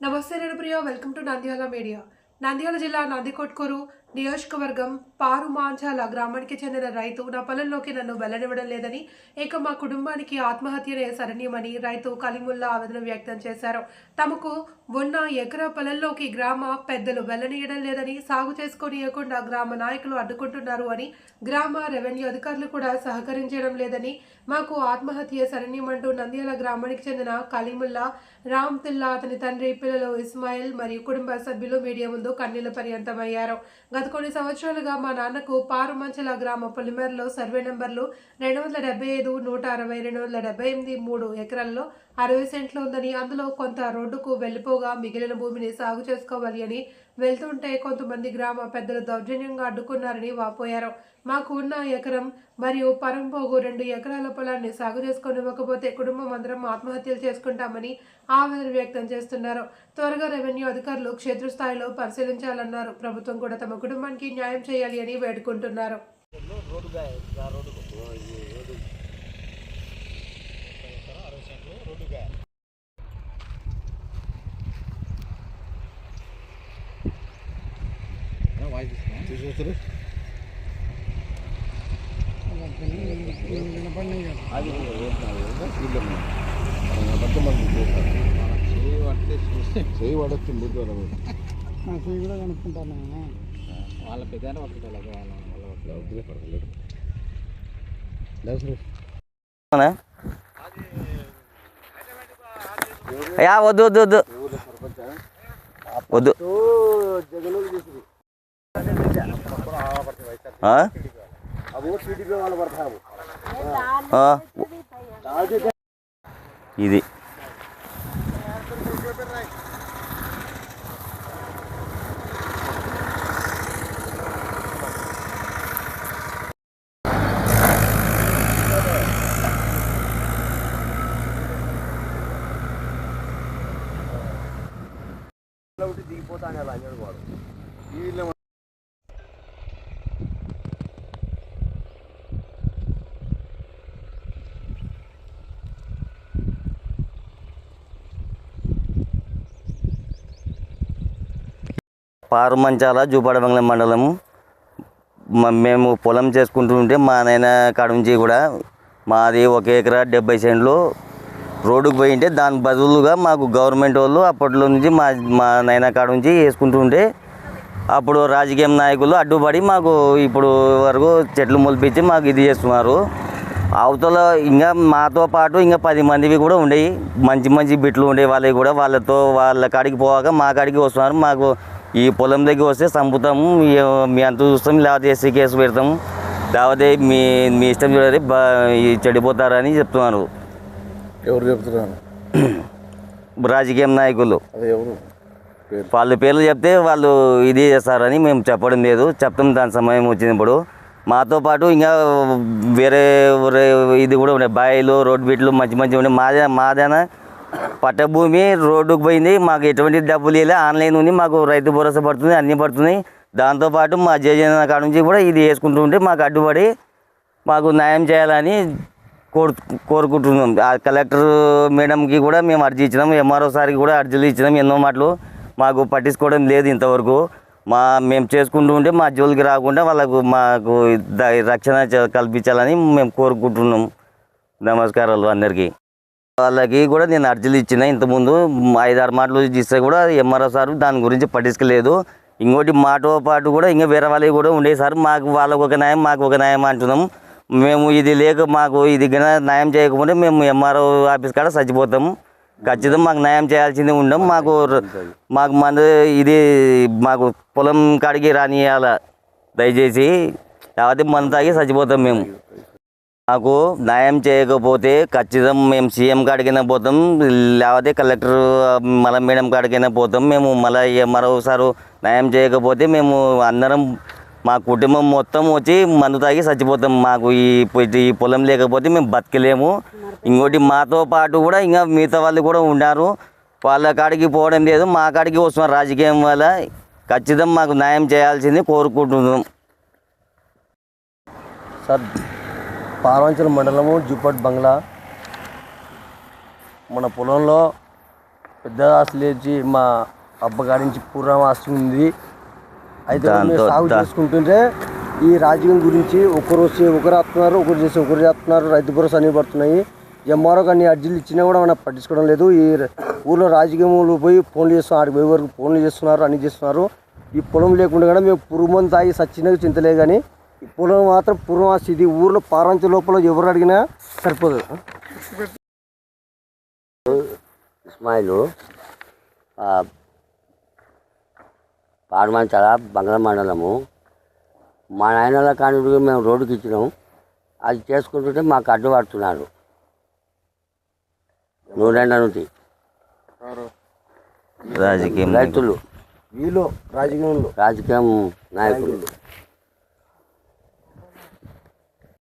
నమస్తే నేను Priya. Welcome to Nandyal media Nandyal జిల్లా నందికొట్కూరు నియోజకవర్గం పారు మాంచాల గ్రామానికి చెందిన రైతు నా పొలంలోకి నన్ను వెళ్ళనివ్వడం లేదని ఇక మా కుటుంబానికి ఆత్మహత్యనే సరణీయమని రైతు కలిముల్లా ఆవేదన వ్యక్తం చేశారు. తమకు ఉన్న ఎకరా పొలంలోకి గ్రామ పెద్దలు వెళ్ళనీయడం లేదని సాగు చేసుకోనియకుండా గ్రామ నాయకులు అడ్డుకుంటున్నారు అని గ్రామ రెవెన్యూ అధికారులు కూడా సహకరించడం లేదని మాకు ఆత్మహత్య శరణ్యమంటూ నంద్యాల గ్రామానికి చెందిన కలీముల్లా రామ్ తిల్లా అతని తండ్రి పిల్లలు ఇస్మాయిల్ మరియు కుటుంబ సభ్యులు మీడియా ముందు కన్నీళ్ళ పర్యంతమయ్యారు. గత కొన్ని సంవత్సరాలుగా మా నాన్నకు పారుమంచల గ్రామ పొలిమేరలో సర్వే నెంబర్లు రెండు వందల డెబ్బై ఐదు నూట అరవై రెండు వందల డెబ్బై ఎనిమిది మూడు ఎకరాల్లో అరవై సెంట్లు ఉందని అందులో కొంత రోడ్డుకు వెళ్ళిపోగా మిగిలిన భూమిని సాగు చేసుకోవాలి అని వెళ్తుంటే కొంతమంది గ్రామ పెద్దలు దౌర్జన్యంగా అడ్డుకున్నారని వాపోయారు. మాకు ఉన్న ఎకరం మరియు పరంపోగు రెండు ఎకరాల పొలాన్ని సాగు చేసుకోనివ్వకపోతే కుటుంబం అందరం ఆత్మహత్యలు చేసుకుంటామని ఆవేదన వ్యక్తం చేస్తున్నారు. త్వరగా రెవెన్యూ అధికారులు క్షేత్రస్థాయిలో పరిశీలించాలన్నారు. ప్రభుత్వం కూడా తమ కుటుంబానికి న్యాయం చేయాలి అని వేడుకుంటున్నారు. చూసారు అది చేయి పడచ్చు ముందు నాకు ఇవి కూడా కనుక్కుంటాను వాళ్ళ పెద్ద పట్టుకోవాలి వాళ్ళ వాళ్ళ పడలేదు లేదు యా వద్దు వద్దు వద్దు. వద్దు. ఇది. దిగిపోతాను అలా అన్నాడు వాడు. వీళ్ళ పారుమంచాల జూపాడబంగ్లం మండలం మేము పొలం చేసుకుంటూ ఉంటే మా నాయన కాడ నుంచి కూడా మాది ఒక ఎకరా డెబ్బై సెంట్లు రోడ్డుకు పోయి ఉంటే దాని బదులుగా మాకు గవర్నమెంట్ వాళ్ళు అప్పట్లో నుంచి మా మా నాయన కాడ నుంచి వేసుకుంటుంటే అప్పుడు రాజకీయ నాయకులు అడ్డుపడి మాకు ఇప్పుడు వరకు చెట్లు మొలిపించి మాకు ఇది చేస్తున్నారు. అవతల ఇంకా మాతో పాటు ఇంకా పది మందివి కూడా ఉండేవి మంచి మంచి బిట్లు ఉండేవి వాళ్ళవి కూడా వాళ్ళతో వాళ్ళ కాడికి పోవాక మా కాడికి వస్తున్నారు. మాకు ఈ పొలం దగ్గర వస్తే చంపుతాము మీ- అంత చూస్తాం లేకపోతే ఎస్సీ కేసు పెడతాము. లేకపోతే మీ మీ ఇష్టం చూడాలి బా ఈ చెడిపోతారని చెప్తున్నారు. ఎవరు చెప్తున్నారు? రాజకీయ నాయకులు. అదే ఎవరు? పేరు. వాళ్ళ పేర్లు చెప్తే వాళ్ళు ఇది చేస్తారని మేము చెప్పడం లేదు. చెప్తాం దాని సమయం వచ్చినప్పుడు మాతో పాటు ఇంకా వేరే ఊరే ఇది కూడా ఉన్నాయి. బాయిలు రోడ్ బిట్లు మంచి మంచి ఉన్నాయి. మాదే మాదేనా పట్టభూమి రోడ్డుకు పోయింది. మాకు ఎటువంటి డబ్బులు ఇవ్వలే. ఆన్లైన్ ఉంది. మాకు రైతు భరోసా పడుతుంది అన్నీ పడుతున్నాయి దాంతోపాటు మా జేజన కాడ నుంచి కూడా ఇది వేసుకుంటూ ఉంటే మాకు అడ్డుపడి మాకు న్యాయం చేయాలని కోరు కోరుకుంటున్నాం. ఆ కలెక్టర్ మేడంకి కూడా మేము అర్జీ ఇచ్చినాం. ఎంఆర్ఓ సార్కి కూడా అర్జీలు ఇచ్చినాం. ఎన్నో మాటలు మాకు పట్టించుకోవడం లేదు ఇంతవరకు. మా మేము చేసుకుంటూ ఉంటే మా జోలికి రాకుండా వాళ్ళకు మాకు రక్షణ కల్పించాలని మేము కోరుకుంటున్నాం. నమస్కారాలు అందరికీ. వాళ్ళకి కూడా నేను అర్జీలు ఇచ్చిన ఇంతకుముందు ఐదారు మాటలు ఇస్తే కూడా ఎంఆర్ఓ సార్ దాని గురించి పట్టించుకోలేదు. ఇంకోటి మాతో పాటు కూడా ఇంకా వేరే వాళ్ళకి కూడా ఉండే సార్. మాకు వాళ్ళకు ఒక న్యాయం మాకు ఒక న్యాయం అంటున్నాం. మేము ఇది లేక మాకు ఇది న్యాయం చేయకపోతే మేము ఎంఆర్ఓ ఆఫీస్ కాడ చచ్చిపోతాం ఖచ్చితంగా మాకు న్యాయం చేయాల్సింది ఉండం. మాకు మాకు మన ఇది మాకు పొలం కాడికి రానియాల దయచేసి. లేకపోతే మన తాగి చచ్చిపోతాం మేము. మాకు న్యాయం చేయకపోతే ఖచ్చితంగా మేము సీఎం కాడికైనా పోతాం. లేకపోతే కలెక్టర్ మళ్ళీ మేడం కాడికైనా పోతాం. మేము మళ్ళీ మరోసారి న్యాయం చేయకపోతే మేము అందరం మా కుటుంబం మొత్తం వచ్చి మందు తాగి చచ్చిపోతాం. మాకు ఈ ఈ పొలం లేకపోతే మేము బతకలేము. ఇంకోటి మాతో పాటు కూడా ఇంకా మిగతా వాళ్ళు కూడా ఉన్నారు. వాళ్ళ కాడికి పోవడం లేదు. మా కాడికి వస్తున్నారు రాజకీయం వల్ల ఖచ్చితంగా మాకు న్యాయం చేయాల్సింది కోరుకుంటున్నాం. సార్ పార్వంచల మండలము జుప్పట్ బంగ్లా. మన పొలంలో పెద్ద ఆస్తి లేచి మా అబ్బగారి నుంచి పూర్వం ఆస్తి ఉంది. అయితే సాగు చేసుకుంటుంటే ఈ రాజకీయం గురించి ఒకరు వచ్చి ఒకరు ఆపుతున్నారు ఒకరు చేసి ఒకరు చేస్తున్నారు రైతు భరోసా అన్ని పడుతున్నాయి. ఎంఆర్ఓ కానీ అర్జీలు ఇచ్చినా కూడా మనం పట్టించుకోవడం లేదు. ఈ ఊళ్ళో రాజకీయంలో పోయి ఫోన్లు చేస్తున్నారు ఆడికి పోయే వరకు ఫోన్లు చేస్తున్నారు అన్ని చేస్తున్నారు. ఈ పొలం లేకుండా కూడా మేము పురుగు మందు తాగి సచ్చినవి చింతలే కానీ ఈ పొలం మాత్రం పూర్వం ఇది ఊర్లో పారంచ లోపల ఎవరు అడిగినా సరిపోదు. ఇస్మాయిలు పాడమంచాల బంగ్లా మండలము. మా నాయనల కానుడికి మేము రోడ్డుకి ఇచ్చినాం. అది చేసుకుంటుంటే మాకు అడ్డు పడుతున్నారు. నూరెండ నుంచి. రాజకీయం రైతులు. వీళ్ళు రాజకీయంలో. రాజకీయం నాయకులు.